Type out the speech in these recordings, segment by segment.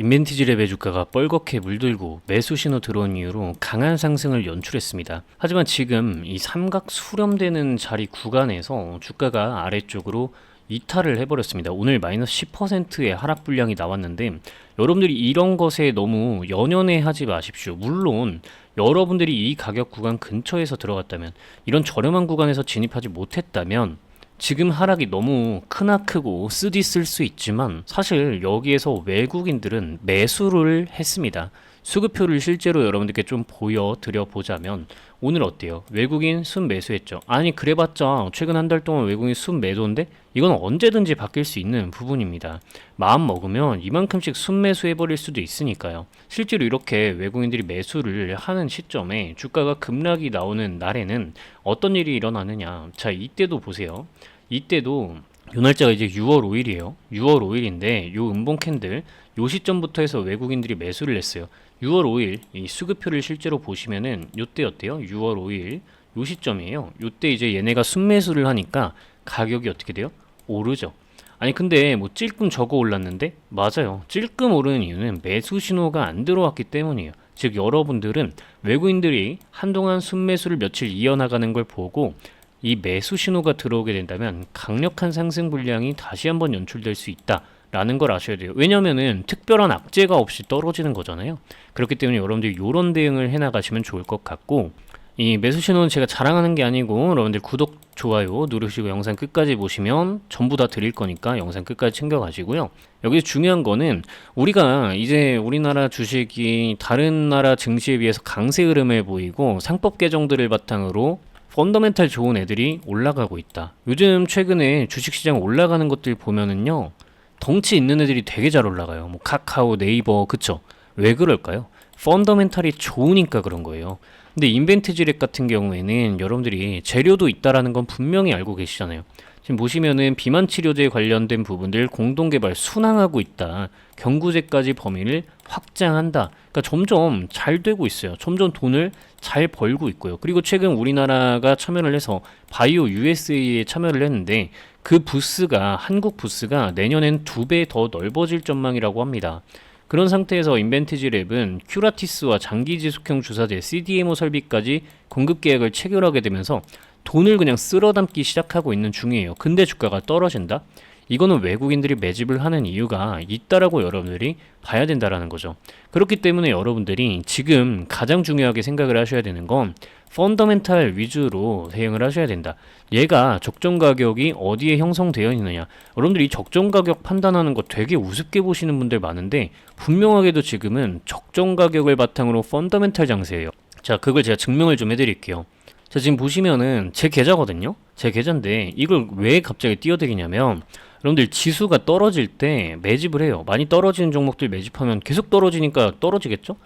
인벤티지 랩의 주가가 뻘겋게 물들고 매수 신호 들어온 이후로 강한 상승을 연출했습니다. 하지만 지금 이 삼각 수렴되는 자리 구간에서 주가가 아래쪽으로 이탈을 해버렸습니다. 오늘 마이너스 10%의 하락 분량이 나왔는데 여러분들이 이런 것에 너무 연연해 하지 마십시오. 물론 여러분들이 이 가격 구간 근처에서 들어갔다면 이런 저렴한 구간에서 진입하지 못했다면 지금 하락이 너무 크나 크고 쓰디 쓸 수 있지만 사실 여기에서 외국인들은 매수를 했습니다. 수급표를 실제로 여러분들께 좀 보여드려 보자면 오늘 어때요? 외국인 순 매수했죠. 아니 그래봤자 최근 한 달 동안 외국인 순 매도인데 이건 언제든지 바뀔 수 있는 부분입니다. 마음 먹으면 이만큼씩 순 매수해버릴 수도 있으니까요. 실제로 이렇게 외국인들이 매수를 하는 시점에 주가가 급락이 나오는 날에는 어떤 일이 일어나느냐. 자 이때도 보세요. 이때도 요 날짜가 이제 6월 5일이에요. 6월 5일인데 요 음봉 캔들 요 시점부터 해서 외국인들이 매수를 했어요. 6월 5일 이 수급표를 실제로 보시면은 요때였대요. 6월 5일 요 시점이에요. 요때 이제 얘네가 순매수를 하니까 가격이 어떻게 돼요? 오르죠. 아니 근데 뭐 찔끔 저거 올랐는데 맞아요. 찔끔 오르는 이유는 매수 신호가 안 들어왔기 때문이에요. 즉 여러분들은 외국인들이 한동안 순매수를 며칠 이어나가는 걸 보고 이 매수 신호가 들어오게 된다면 강력한 상승 분량이 다시 한번 연출될 수 있다. 라는 걸 아셔야 돼요. 왜냐면은 특별한 악재가 없이 떨어지는 거잖아요. 그렇기 때문에 여러분들이 이런 대응을 해 나가시면 좋을 것 같고 이 매수 신호는 제가 자랑하는 게 아니고 여러분들 구독, 좋아요 누르시고 영상 끝까지 보시면 전부 다 드릴 거니까 영상 끝까지 챙겨 가시고요. 여기서 중요한 거는 우리가 이제 우리나라 주식이 다른 나라 증시에 비해서 강세 흐름을 보이고 상법 개정들을 바탕으로 펀더멘탈 좋은 애들이 올라가고 있다. 요즘 최근에 주식시장 올라가는 것들 보면은요. 덩치 있는 애들이 되게 잘 올라가요. 뭐 카카오, 네이버, 그쵸? 왜 그럴까요? 펀더멘탈이 좋으니까 그런 거예요. 근데 인벤트지 랩 같은 경우에는 여러분들이 재료도 있다라는 건 분명히 알고 계시잖아요. 지금 보시면은 비만 치료제 관련된 부분들 공동 개발 순항하고 있다. 경구제까지 범위를 확장한다. 그러니까 점점 잘 되고 있어요. 점점 돈을 잘 벌고 있고요. 그리고 최근 우리나라가 참여를 해서 바이오 USA에 참여를 했는데 그 부스가 한국 부스가 내년엔 두 배 더 넓어질 전망이라고 합니다. 그런 상태에서 인벤티지 랩은 큐라티스와 장기 지속형 주사제 CDMO 설비까지 공급 계약을 체결하게 되면서 돈을 그냥 쓸어 담기 시작하고 있는 중이에요. 근데 주가가 떨어진다? 이거는 외국인들이 매집을 하는 이유가 있다라고 여러분들이 봐야 된다라는 거죠. 그렇기 때문에 여러분들이 지금 가장 중요하게 생각을 하셔야 되는 건 펀더멘탈 위주로 대응을 하셔야 된다. 얘가 적정 가격이 어디에 형성되어 있느냐. 여러분들이 이 적정 가격 판단하는 거 되게 우습게 보시는 분들 많은데 분명하게도 지금은 적정 가격을 바탕으로 펀더멘탈 장세예요. 자, 그걸 제가 증명을 좀 해드릴게요. 자, 지금 보시면은 제 계좌거든요. 제 계좌인데 이걸 왜 갑자기 띄어드리냐면 여러분들 지수가 떨어질 때 매집을 해요. 많이 떨어지는 종목들 매집하면 계속 떨어지니까 떨어지겠죠?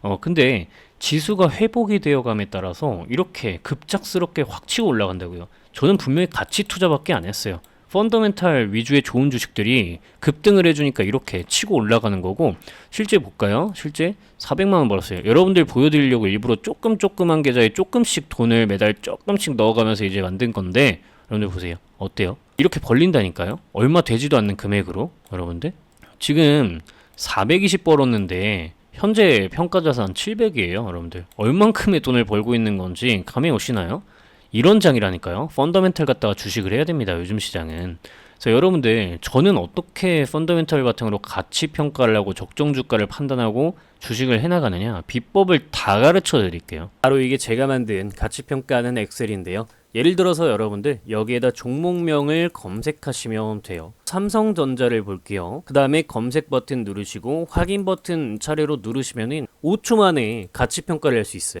어, 근데 지수가 회복이 되어감에 따라서 이렇게 급작스럽게 확 치고 올라간다고요. 저는 분명히 가치 투자밖에 안 했어요. 펀더멘탈 위주의 좋은 주식들이 급등을 해주니까 이렇게 치고 올라가는 거고 실제 볼까요? 실제 400만 원 벌었어요. 여러분들 보여드리려고 일부러 조금 조그만 계좌에 조금씩 돈을 매달 조금씩 넣어가면서 이제 만든 건데 여러분들 보세요. 어때요? 이렇게 벌린다니까요? 얼마 되지도 않는 금액으로 여러분들 지금 420 벌었는데 현재 평가자산 700이에요 여러분들 얼만큼의 돈을 벌고 있는 건지 감이 오시나요? 이런 장이라니까요 펀더멘탈 갖다가 주식을 해야 됩니다 요즘 시장은 그래서 여러분들 저는 어떻게 펀더멘탈 바탕으로 가치 평가를 하고 적정 주가를 판단하고 주식을 해나가느냐 비법을 다 가르쳐 드릴게요 바로 이게 제가 만든 가치 평가하는 엑셀인데요 예를 들어서 여러분들 여기에다 종목명을 검색하시면 돼요. 삼성전자를 볼게요. 그 다음에 검색 버튼 누르시고 확인 버튼 차례로 누르시면은 5초 만에 가치 평가를 할 수 있어요.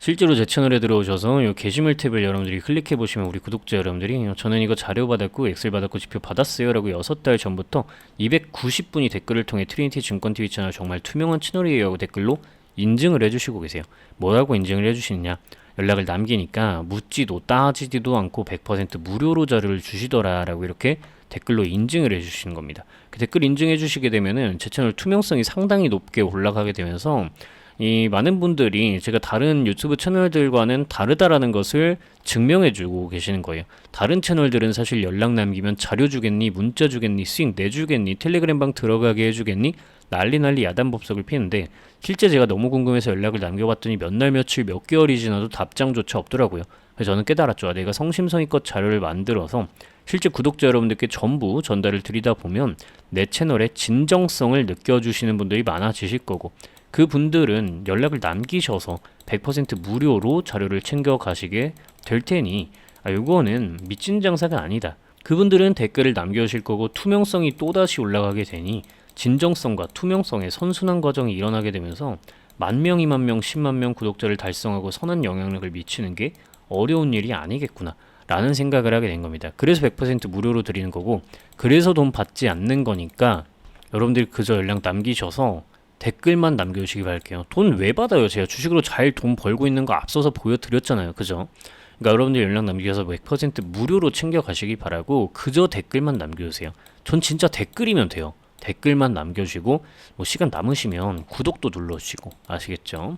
실제로 제 채널에 들어오셔서 이 게시물 탭을 여러분들이 클릭해 보시면 우리 구독자 여러분들이 저는 이거 자료 받았고 엑셀 받았고 지표 받았어요 라고 6달 전부터 290분이 댓글을 통해 트리니티 증권 TV 채널 정말 투명한 채널이에요 하고 댓글로 인증을 해주시고 계세요. 뭐라고 인증을 해주시느냐? 연락을 남기니까 묻지도 따지지도 않고 100% 무료로 자료를 주시더라 라고 이렇게 댓글로 인증을 해주시는 겁니다. 그 댓글 인증해 주시게 되면은 제 채널 투명성이 상당히 높게 올라가게 되면서 이 많은 분들이 제가 다른 유튜브 채널들과는 다르다라는 것을 증명해 주고 계시는 거예요. 다른 채널들은 사실 연락 남기면 자료 주겠니, 문자 주겠니, 수익 내주겠니, 텔레그램 방 들어가게 해주겠니, 난리 난리 야단 법석을 피는데 실제 제가 너무 궁금해서 연락을 남겨봤더니 몇 날 며칠 몇 개월이 지나도 답장조차 없더라고요. 그래서 저는 깨달았죠. 아, 내가 성심성의껏 자료를 만들어서 실제 구독자 여러분들께 전부 전달을 드리다 보면 내 채널의 진정성을 느껴주시는 분들이 많아지실 거고 그 분들은 연락을 남기셔서 100% 무료로 자료를 챙겨 가시게 될 테니 아, 이거는 미친 장사가 아니다. 그분들은 댓글을 남겨주실 거고 투명성이 또다시 올라가게 되니 진정성과 투명성의 선순환 과정이 일어나게 되면서 만 명, 이만 명, 십만 명 구독자를 달성하고 선한 영향력을 미치는 게 어려운 일이 아니겠구나. 라는 생각을 하게 된 겁니다. 그래서 100% 무료로 드리는 거고, 그래서 돈 받지 않는 거니까 여러분들이 그저 연락 남기셔서 댓글만 남겨주시기 바랄게요. 돈 왜 받아요? 제가 주식으로 잘 돈 벌고 있는 거 앞서서 보여드렸잖아요. 그죠? 그러니까 여러분들 연락 남기셔서 100% 무료로 챙겨 가시기 바라고 그저 댓글만 남겨주세요. 전 진짜 댓글이면 돼요. 댓글만 남겨주시고 뭐 시간 남으시면 구독도 눌러주시고 아시겠죠?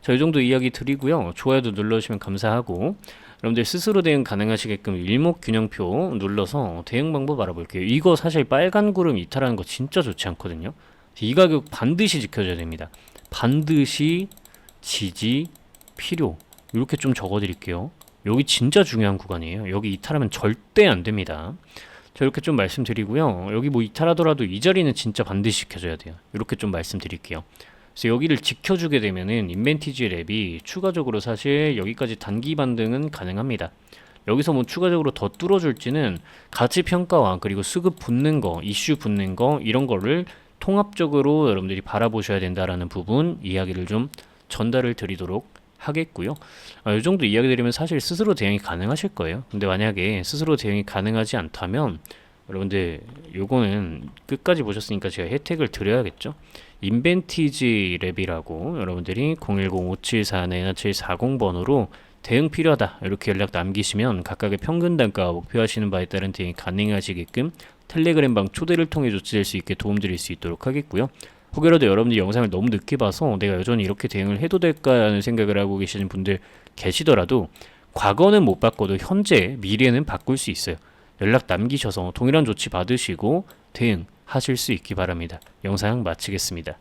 자, 이 정도 이야기 드리고요. 좋아요도 눌러주시면 감사하고 여러분들 스스로 대응 가능하시게끔 일목균형표 눌러서 대응 방법 알아볼게요. 이거 사실 빨간 구름 이탈하는 거 진짜 좋지 않거든요. 이 가격 반드시 지켜줘야 됩니다. 반드시 지지 필요 이렇게 좀 적어드릴게요. 여기 진짜 중요한 구간이에요. 여기 이탈하면 절대 안 됩니다. 자 이렇게 좀 말씀드리고요. 여기 뭐 이탈하더라도 이 자리는 진짜 반드시 지켜줘야 돼요. 이렇게 좀 말씀드릴게요. 그래서 여기를 지켜주게 되면은 인벤티지 랩이 추가적으로 사실 여기까지 단기 반등은 가능합니다. 여기서 뭐 추가적으로 더 뚫어줄지는 가치 평가와 그리고 수급 붙는 거, 이슈 붙는 거 이런 거를 통합적으로 여러분들이 바라보셔야 된다라는 부분 이야기를 좀 전달을 드리도록 하겠고요. 아, 이 정도 이야기 드리면 사실 스스로 대응이 가능하실 거예요. 근데 만약에 스스로 대응이 가능하지 않다면 여러분들 요거는 끝까지 보셨으니까 제가 혜택을 드려야겠죠. 인벤티지 랩이라고 여러분들이 010-5744-740번으로 대응 필요하다 이렇게 연락 남기시면 각각의 평균 단가와 목표하시는 바에 따른 대응이 가능하시게끔 텔레그램 방 초대를 통해 조치될 수 있게 도움드릴 수 있도록 하겠고요. 혹여라도 여러분들이 영상을 너무 늦게 봐서 내가 여전히 이렇게 대응을 해도 될까라는 생각을 하고 계시는 분들 계시더라도 과거는 못 바꿔도 현재 미래는 바꿀 수 있어요. 연락 남기셔서 동일한 조치 받으시고 대응하실 수 있기 바랍니다. 영상 마치겠습니다.